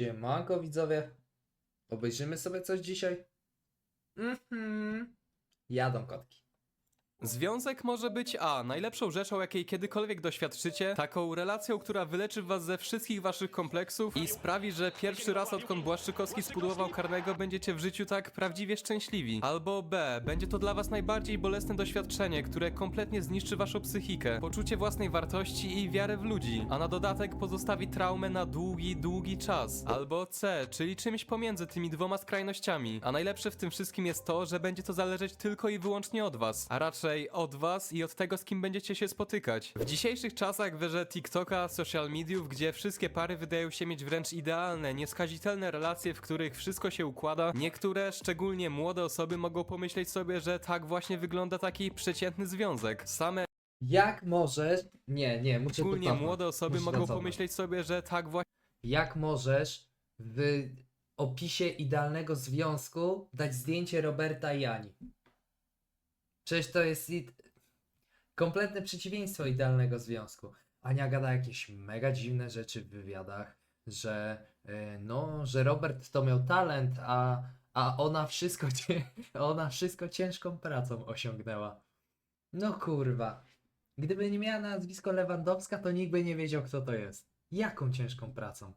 Siemanko widzowie. Obejrzymy sobie coś dzisiaj? Mhm. Jadą kotki. Związek może być A. Najlepszą rzeczą, jakiej kiedykolwiek doświadczycie, taką relacją, która wyleczy was ze wszystkich waszych kompleksów i sprawi, że pierwszy raz odkąd Błaszczykowski spudłował karnego, będziecie w życiu tak prawdziwie szczęśliwi. Albo B. Będzie to dla was najbardziej bolesne doświadczenie, które kompletnie zniszczy waszą psychikę, poczucie własnej wartości i wiarę w ludzi, a na dodatek pozostawi traumę na długi, długi czas. Albo C. Czyli czymś pomiędzy tymi dwoma skrajnościami. A najlepsze w tym wszystkim jest to, że będzie to zależeć tylko i wyłącznie od was, a raczej od was i od tego, z kim będziecie się spotykać. W dzisiejszych czasach w erze TikToka, social mediów, gdzie wszystkie pary wydają się mieć wręcz idealne, nieskazitelne relacje, w których wszystko się układa, niektóre, szczególnie młode osoby mogą pomyśleć sobie, że tak właśnie wygląda taki przeciętny związek. Same Jak możesz... Nie, nie, muszę to szczególnie cofnąć. młode osoby Muszę to mogą cofnąć. pomyśleć sobie, że tak właśnie Jak możesz w opisie idealnego związku dać zdjęcie Roberta i Ani? Przecież to jest kompletne przeciwieństwo idealnego związku. Ania gada jakieś mega dziwne rzeczy w wywiadach, że e, no, że Robert to miał talent, a, a ona wszystko ona wszystko ciężką pracą osiągnęła. No kurwa. Gdyby nie miała nazwisko Lewandowska, to nikt by nie wiedział, kto to jest. Jaką ciężką pracą?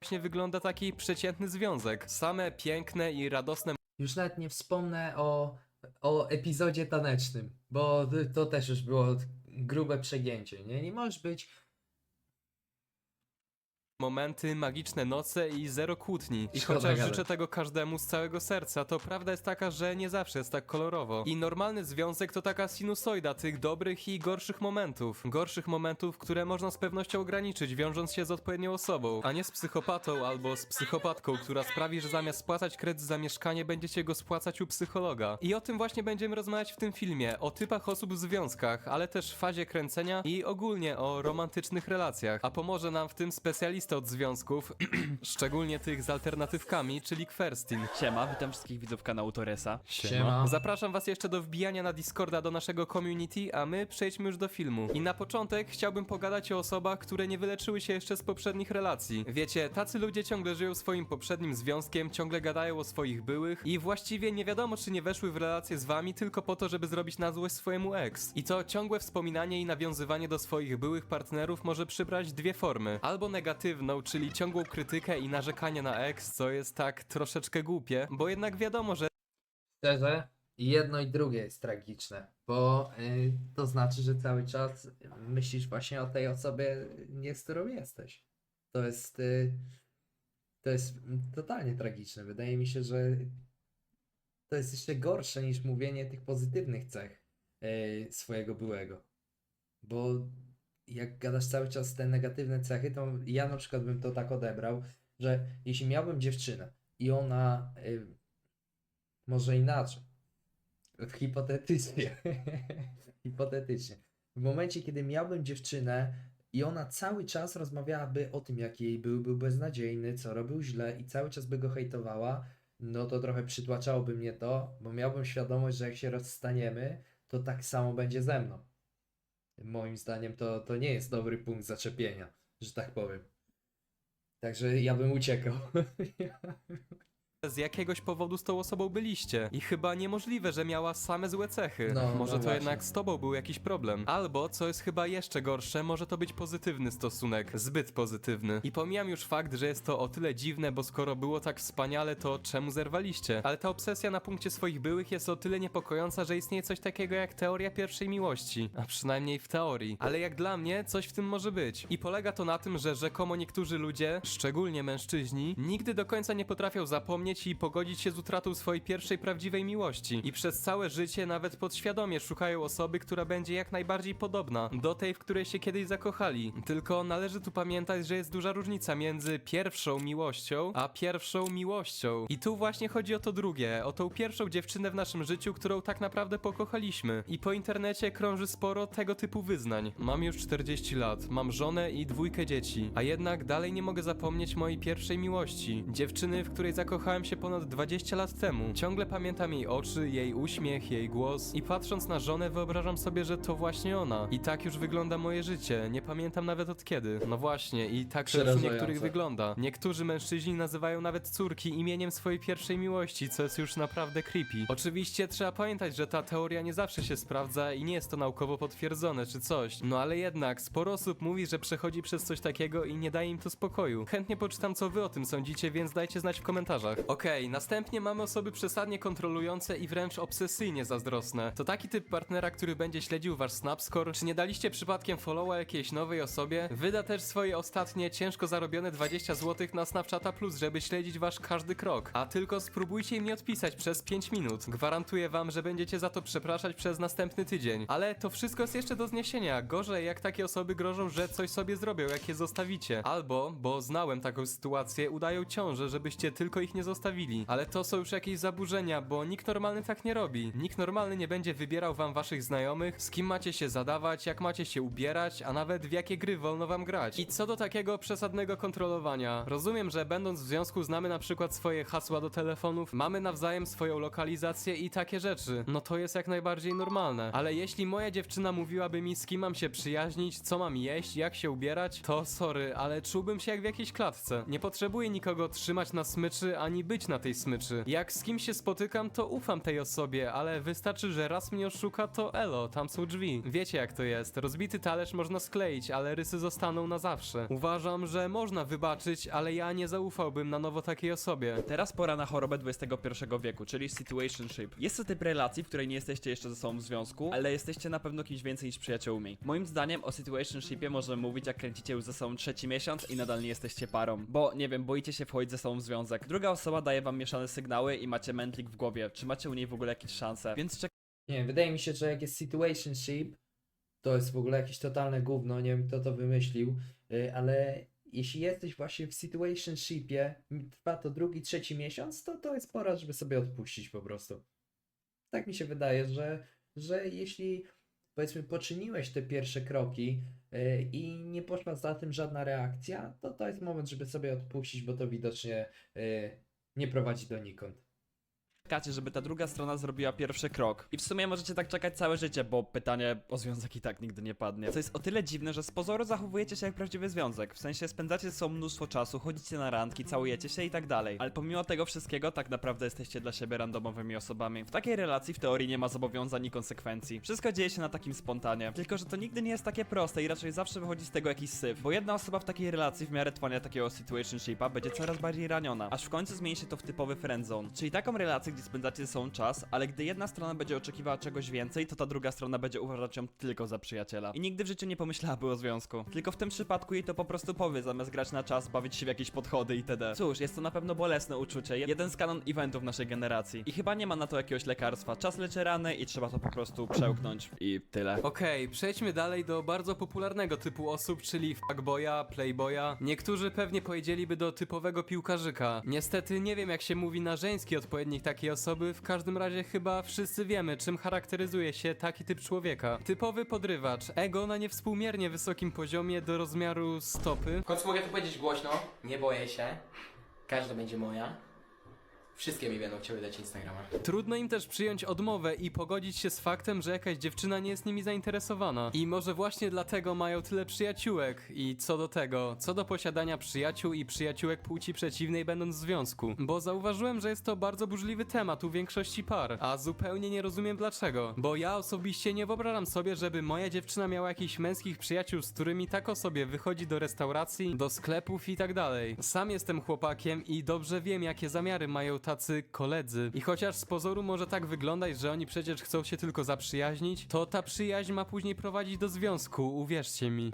właśnie wygląda taki przeciętny związek. Same piękne i radosne Już nawet nie wspomnę o, o epizodzie tanecznym, bo to- też już było grube przegięcie. Nie, nie możesz być. Momenty, magiczne noce i zero kłótni. I Szkoda chociaż gadać. życzę tego każdemu z całego serca, to prawda jest taka, że nie zawsze jest tak kolorowo. I normalny związek to taka sinusoida tych dobrych i gorszych momentów. Gorszych momentów, które można z pewnością ograniczyć, wiążąc się z odpowiednią osobą, a nie z psychopatą albo z psychopatką, która sprawi, że zamiast spłacać kredyt za mieszkanie, będziecie go spłacać u psychologa. I o tym właśnie będziemy rozmawiać w tym filmie, o typach osób w związkach, ale też fazie kręcenia i ogólnie o romantycznych relacjach. A pomoże nam w tym specjalista od związków, szczególnie tych z alternatywkami, czyli Kwerstin. Siema, witam wszystkich widzów kanału Torresa. Siema. Zapraszam was jeszcze do wbijania na Discorda do naszego community, a my przejdźmy już do filmu. I na początek chciałbym pogadać o osobach, które nie wyleczyły się jeszcze z poprzednich relacji. Wiecie, tacy ludzie ciągle żyją swoim poprzednim związkiem, ciągle gadają o swoich byłych i właściwie nie wiadomo, czy nie weszły w relację z wami tylko po to, żeby zrobić na złość swojemu ex. I to ciągłe wspominanie i nawiązywanie do swoich byłych partnerów może przybrać dwie formy. Albo negatywną, czyli ciągłą krytykę i narzekanie na ex, co jest tak troszeczkę głupie, bo jednak wiadomo, że Szczerze, jedno i drugie jest tragiczne, bo y, to znaczy, że cały czas myślisz właśnie o tej osobie, nie z którą jesteś. To jest. Y, to jest totalnie tragiczne. Wydaje mi się, że to jest jeszcze gorsze niż mówienie tych pozytywnych cech y, swojego byłego. Bo jak gadasz cały czas te negatywne cechy, to ja na przykład bym to tak odebrał, że jeśli miałbym dziewczynę i ona y, może inaczej, hipotetycznie, hipotetycznie, w momencie kiedy miałbym dziewczynę i ona cały czas rozmawiałaby o tym, jak jej był, był beznadziejny, co robił źle i cały czas by go hejtowała, no to trochę przytłaczałoby mnie to, bo miałbym świadomość, że jak się rozstaniemy, to tak samo będzie ze mną. Moim zdaniem to, to nie jest dobry punkt zaczepienia, że tak powiem. Także ja bym uciekał. z jakiegoś powodu z tą osobą byliście. I chyba niemożliwe, że miała same złe cechy. No, może no to właśnie. jednak z tobą był jakiś problem. Albo, co jest chyba jeszcze gorsze, może to być pozytywny stosunek. Zbyt pozytywny. I pomijam już fakt, że jest to o tyle dziwne, bo skoro było tak wspaniale, to czemu zerwaliście? Ale ta obsesja na punkcie swoich byłych jest o tyle niepokojąca, że istnieje coś takiego jak teoria pierwszej miłości. A przynajmniej w teorii. Ale jak dla mnie, coś w tym może być. I polega to na tym, że rzekomo niektórzy ludzie, szczególnie mężczyźni, nigdy do końca nie potrafią zapomnieć i pogodzić się z utratą swojej pierwszej prawdziwej miłości. I przez całe życie nawet podświadomie szukają osoby, która będzie jak najbardziej podobna do tej, w której się kiedyś zakochali. Tylko należy tu pamiętać, że jest duża różnica między pierwszą miłością, a pierwszą miłością. I tu właśnie chodzi o to drugie, o tą pierwszą dziewczynę w naszym życiu, którą tak naprawdę pokochaliśmy. I po internecie krąży sporo tego typu wyznań. Mam już 40 lat, mam żonę i dwójkę dzieci, a jednak dalej nie mogę zapomnieć mojej pierwszej miłości. Dziewczyny, w której zakochałem się ponad 20 lat temu. Ciągle pamiętam jej oczy, jej uśmiech, jej głos i patrząc na żonę wyobrażam sobie, że to właśnie ona. I tak już wygląda moje życie. Nie pamiętam nawet od kiedy. No właśnie, i tak też u niektórych wygląda. Niektórzy mężczyźni nazywają nawet córki imieniem swojej pierwszej miłości, co jest już naprawdę creepy. Oczywiście trzeba pamiętać, że ta teoria nie zawsze się sprawdza i nie jest to naukowo potwierdzone czy coś. No ale jednak, sporo osób mówi, że przechodzi przez coś takiego i nie daje im to spokoju. Chętnie poczytam co wy o tym sądzicie, więc dajcie znać w komentarzach. Okej, następnie mamy osoby przesadnie kontrolujące i wręcz obsesyjnie zazdrosne. To taki typ partnera, który będzie śledził wasz Snapscore? Czy nie daliście przypadkiem followa jakiejś nowej osobie? Wyda też swoje ostatnie, ciężko zarobione 20 zł na Snapchata Plus, żeby śledzić wasz każdy krok. A tylko spróbujcie im nie odpisać przez 5 minut. Gwarantuję wam, że będziecie za to przepraszać przez następny tydzień. Ale to wszystko jest jeszcze do zniesienia. Gorzej jak takie osoby grożą, że coś sobie zrobią, jak je zostawicie. Albo, bo znałem taką sytuację, udają ciążę, żebyście tylko ich nie zostawili. Ale to są już jakieś zaburzenia, bo nikt normalny tak nie robi. Nikt normalny nie będzie wybierał wam waszych znajomych, z kim macie się zadawać, jak macie się ubierać, a nawet w jakie gry wolno wam grać. I co do takiego przesadnego kontrolowania, rozumiem, że będąc w związku znamy na przykład swoje hasła do telefonów, mamy nawzajem swoją lokalizację i takie rzeczy. No to jest jak najbardziej normalne. Ale jeśli moja dziewczyna mówiłaby mi z kim mam się przyjaźnić, co mam jeść, jak się ubierać, to sorry, ale czułbym się jak w jakiejś klatce. Nie potrzebuję nikogo trzymać na smyczy, ani być na tej smyczy. Jak z kim się spotykam, to ufam tej osobie, ale wystarczy, że raz mnie oszuka, to elo, tam są drzwi. Wiecie jak to jest. Rozbity talerz można skleić, ale rysy zostaną na zawsze. Uważam, że można wybaczyć, ale ja nie zaufałbym na nowo takiej osobie. Teraz pora na chorobę XXI wieku, czyli situationship. Jest to typ relacji, w której nie jesteście jeszcze ze sobą w związku, ale jesteście na pewno kimś więcej niż przyjaciółmi. Moim zdaniem o situationshipie możemy mówić jak kręcicie już ze sobą trzeci miesiąc i nadal nie jesteście parą. Bo, nie wiem, boicie się wchodzić ze sobą w związek. Druga osoba daje wam mieszane sygnały i macie mętlik w głowie. Czy macie u niej w ogóle jakieś szanse? Więc Nie wiem, wydaje mi się, że jak jest situationship, to jest w ogóle jakieś totalne gówno, nie wiem kto to wymyślił, y, ale jeśli jesteś właśnie w situationshipie, trwa to drugi, trzeci miesiąc, to to jest pora, żeby sobie odpuścić po prostu. Tak mi się wydaje, że, że jeśli powiedzmy poczyniłeś te pierwsze kroki y, i nie poszła za tym żadna reakcja, to to jest moment, żeby sobie odpuścić, bo to widocznie y, nie prowadzi donikąd. Czekacie, żeby ta druga strona zrobiła pierwszy krok. I w sumie możecie tak czekać całe życie, bo pytanie o związek i tak nigdy nie padnie. Co jest o tyle dziwne, że z pozoru zachowujecie się jak prawdziwy związek. W sensie spędzacie ze sobą mnóstwo czasu, chodzicie na randki, całujecie się i tak dalej. Ale pomimo tego wszystkiego, tak naprawdę jesteście dla siebie randomowymi osobami. W takiej relacji w teorii nie ma zobowiązań i konsekwencji. Wszystko dzieje się na takim spontanie. Tylko, że to nigdy nie jest takie proste i raczej zawsze wychodzi z tego jakiś syf. Bo jedna osoba w takiej relacji w miarę trwania takiego situationshipa będzie coraz bardziej raniona. Aż w końcu zmieni się to w typowy friendzone. Czyli taką relację, gdzie spędzacie czas, ale gdy jedna strona będzie oczekiwała czegoś więcej, to ta druga strona będzie uważać ją tylko za przyjaciela. I nigdy w życiu nie pomyślałaby o związku. Tylko w tym przypadku jej to po prostu powie, zamiast grać na czas, bawić się w jakieś podchody itd. Cóż, jest to na pewno bolesne uczucie, jeden z kanon eventów naszej generacji. I chyba nie ma na to jakiegoś lekarstwa. Czas leczy rany i trzeba to po prostu przełknąć. I tyle. Okej, przejdźmy dalej do bardzo popularnego typu osób, czyli fuckboya, playboya. Niektórzy pewnie powiedzieliby do typowego piłkarzyka. Niestety nie wiem jak się mówi na żeński odpowiednik takiej osoby, w każdym razie chyba wszyscy wiemy czym charakteryzuje się taki typ człowieka. Typowy podrywacz, ego na niewspółmiernie wysokim poziomie do rozmiaru stopy. W końcu mogę to powiedzieć głośno, nie boję się. Każda będzie moja. Wszystkie mi będą chciały dać Instagrama. Trudno im też przyjąć odmowę i pogodzić się z faktem, że jakaś dziewczyna nie jest nimi zainteresowana. I może właśnie dlatego mają tyle przyjaciółek. I co do tego, co do posiadania przyjaciół i przyjaciółek płci przeciwnej będąc w związku. Bo zauważyłem, że jest to bardzo burzliwy temat u większości par, a zupełnie nie rozumiem dlaczego. Bo ja osobiście nie wyobrażam sobie, żeby moja dziewczyna miała jakichś męskich przyjaciół, z którymi tak o sobie wychodzi do restauracji, do sklepów i tak dalej. Sam jestem chłopakiem i dobrze wiem, jakie zamiary mają tacy koledzy. I chociaż z pozoru może tak wyglądać, że oni przecież chcą się tylko zaprzyjaźnić, to ta przyjaźń ma później prowadzić do związku, uwierzcie mi.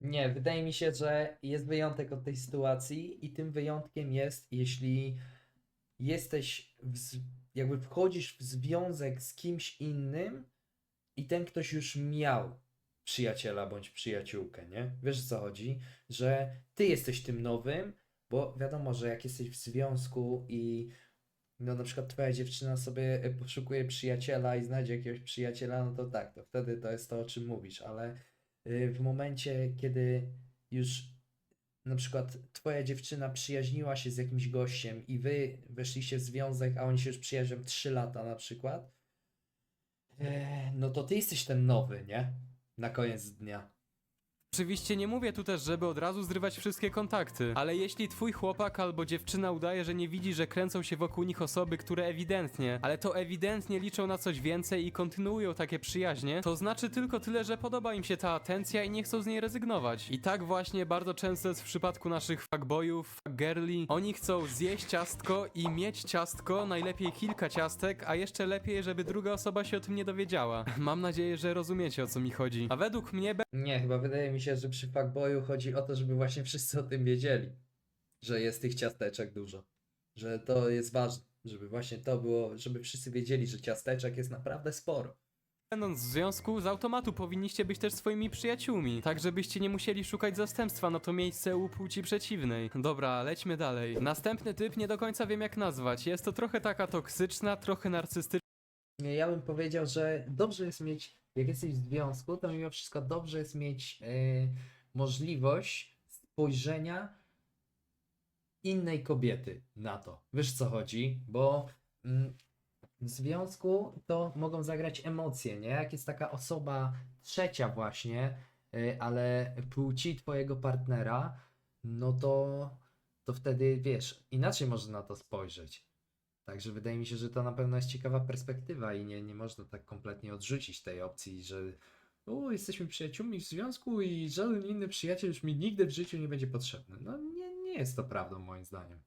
Nie, wydaje mi się, że jest wyjątek od tej sytuacji i tym wyjątkiem jest, jeśli jesteś, w, jakby wchodzisz w związek z kimś innym i ten ktoś już miał przyjaciela bądź przyjaciółkę, nie? Wiesz o co chodzi? Że ty jesteś tym nowym, bo wiadomo, że jak jesteś w związku i no na przykład twoja dziewczyna sobie e, poszukuje przyjaciela i znajdzie jakiegoś przyjaciela, no to tak, to wtedy to jest to, o czym mówisz, ale y, w momencie, kiedy już na przykład twoja dziewczyna przyjaźniła się z jakimś gościem i wy weszliście w związek, a oni się już przyjaźnią 3 lata na przykład, e, no to ty jesteś ten nowy, nie? Na koniec dnia. Oczywiście nie mówię tu też, żeby od razu zrywać wszystkie kontakty, ale jeśli twój chłopak albo dziewczyna udaje, że nie widzi, że kręcą się wokół nich osoby, które ewidentnie, ale to ewidentnie liczą na coś więcej i kontynuują takie przyjaźnie, to znaczy tylko tyle, że podoba im się ta atencja i nie chcą z niej rezygnować. I tak właśnie bardzo często jest w przypadku naszych fuckboyów, fuckgirli. Oni chcą zjeść ciastko i mieć ciastko, najlepiej kilka ciastek, a jeszcze lepiej, żeby druga osoba się o tym nie dowiedziała. Mam nadzieję, że rozumiecie o co mi chodzi. A według mnie Nie, chyba wydaje mi się, że przy fuckboyu chodzi o to, żeby właśnie wszyscy o tym wiedzieli, że jest tych ciasteczek dużo. Że to jest ważne, żeby właśnie to było, żeby wszyscy wiedzieli, że ciasteczek jest naprawdę sporo. Będąc w związku, z automatu powinniście być też swoimi przyjaciółmi, tak żebyście nie musieli szukać zastępstwa na to miejsce u płci przeciwnej. Dobra, lećmy dalej. Następny typ nie do końca wiem jak nazwać. Jest to trochę taka toksyczna, trochę narcystyczna. Nie, Ja bym powiedział, że dobrze jest mieć, jak jesteś w związku, to mimo wszystko dobrze jest mieć e, możliwość spojrzenia innej kobiety na to. Wiesz co chodzi? Bo mm, w związku to mogą zagrać emocje, nie? Jak jest taka osoba trzecia właśnie, e, ale płci twojego partnera, no to, to wtedy wiesz, inaczej można na to spojrzeć. Także wydaje mi się, że to na pewno jest ciekawa perspektywa i nie, nie można tak kompletnie odrzucić tej opcji, że o, jesteśmy przyjaciółmi w związku i żaden inny przyjaciel już mi nigdy w życiu nie będzie potrzebny. No nie, nie jest to prawdą moim zdaniem.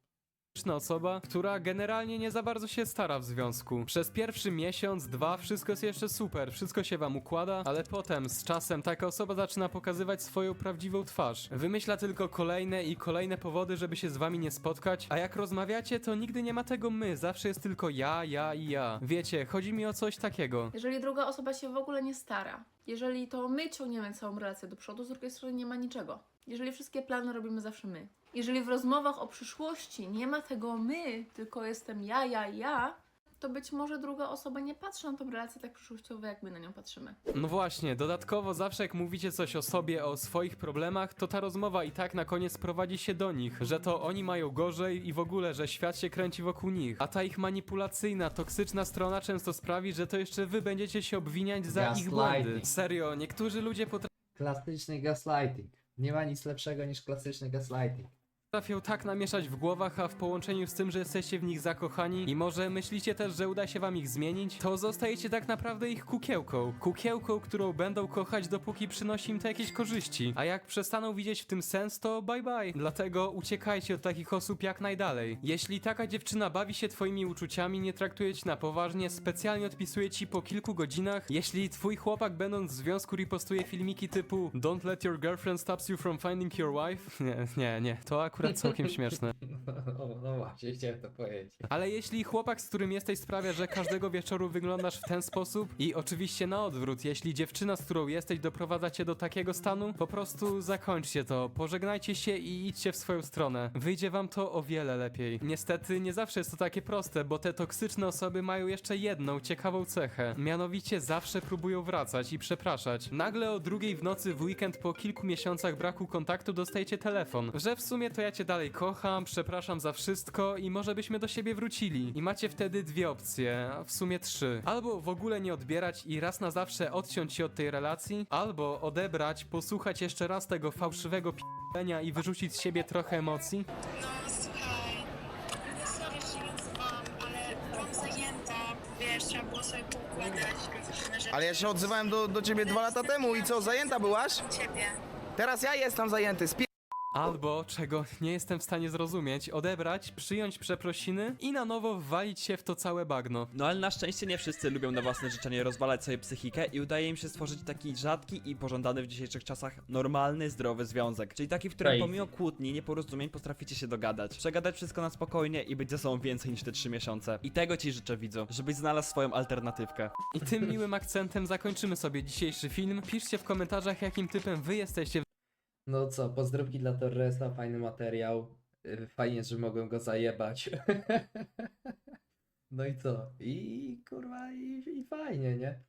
Osoba, która generalnie nie za bardzo się stara w związku. Przez pierwszy miesiąc, dwa, wszystko jest jeszcze super, wszystko się wam układa, ale potem z czasem taka osoba zaczyna pokazywać swoją prawdziwą twarz. Wymyśla tylko kolejne i kolejne powody, żeby się z wami nie spotkać, a jak rozmawiacie, to nigdy nie ma tego my, zawsze jest tylko ja, ja i ja. Wiecie, chodzi mi o coś takiego. Jeżeli druga osoba się w ogóle nie stara, jeżeli to my ciągniemy całą relację do przodu, z drugiej strony nie ma niczego. Jeżeli wszystkie plany robimy zawsze my. Jeżeli w rozmowach o przyszłości nie ma tego my, tylko jestem ja, ja, ja, to być może druga osoba nie patrzy na tą relację tak przyszłościowo, jak my na nią patrzymy. No właśnie, dodatkowo zawsze jak mówicie coś o sobie, o swoich problemach, to ta rozmowa i tak na koniec prowadzi się do nich, że to oni mają gorzej i w ogóle, że świat się kręci wokół nich. A ta ich manipulacyjna, toksyczna strona często sprawi, że to jeszcze wy będziecie się obwiniać za ich błędy. Gaslighting. Serio, niektórzy ludzie Klasyczny gaslighting. Nie ma nic lepszego niż klasyczny gaslighting. Potrafią tak namieszać w głowach, a w połączeniu z tym, że jesteście w nich zakochani i może myślicie też, że uda się wam ich zmienić, to zostajecie tak naprawdę ich kukiełką. Kukiełką, którą będą kochać dopóki przynosi im to jakieś korzyści. A jak przestaną widzieć w tym sens, to bye bye. Dlatego uciekajcie od takich osób jak najdalej. Jeśli taka dziewczyna bawi się twoimi uczuciami, nie traktuje cię na poważnie, specjalnie odpisuje ci po kilku godzinach, jeśli twój chłopak będąc w związku ripostuje filmiki typu Don't let your girlfriend stops you from finding your wife, nie, nie, nie, to akurat całkiem śmieszne. Właśnie, chciałem to powiedzieć. Ale jeśli chłopak, z którym jesteś sprawia, że każdego wieczoru wyglądasz w ten sposób i oczywiście na odwrót, jeśli dziewczyna, z którą jesteś doprowadza cię do takiego stanu, po prostu zakończcie to, pożegnajcie się i idźcie w swoją stronę. Wyjdzie wam to o wiele lepiej. Niestety nie zawsze jest to takie proste, bo te toksyczne osoby mają jeszcze jedną ciekawą cechę. Mianowicie zawsze próbują wracać i przepraszać. Nagle o drugiej w nocy w weekend po kilku miesiącach braku kontaktu dostajecie telefon, że w sumie to ja cię dalej kocham, przepraszam za wszystko i może byśmy do siebie wrócili. I macie wtedy dwie opcje, a w sumie trzy. Albo w ogóle nie odbierać i raz na zawsze odciąć się od tej relacji, albo odebrać, posłuchać jeszcze raz tego fałszywego p***enia i wyrzucić z siebie trochę emocji. No słuchaj, no sorry, że nie odzywałam, ale byłam zajęta, wiesz, trzeba było sobie poukładać różne rzeczy. Ale ja się odzywałem do, do ciebie dwa lata temu i co, zajęta byłaś? Ciebie. Teraz ja jestem zajęty, spi... Albo, czego nie jestem w stanie zrozumieć, odebrać, przyjąć przeprosiny i na nowo wwalić się w to całe bagno. No ale na szczęście nie wszyscy lubią na własne życzenie rozwalać sobie psychikę i udaje im się stworzyć taki rzadki i pożądany w dzisiejszych czasach normalny, zdrowy związek. Czyli taki, w którym Crazy. pomimo kłótni, nieporozumień potraficie się dogadać. Przegadać wszystko na spokojnie i być ze sobą więcej niż te trzy miesiące. I tego ci życzę widzu, żebyś znalazł swoją alternatywkę. I tym miłym akcentem zakończymy sobie dzisiejszy film. Piszcie w komentarzach, jakim typem wy jesteście No co, pozdrówki dla Torresa, fajny materiał. Y, Fajnie, że mogłem go zajebać. No i co? I kurwa, i, i fajnie, nie?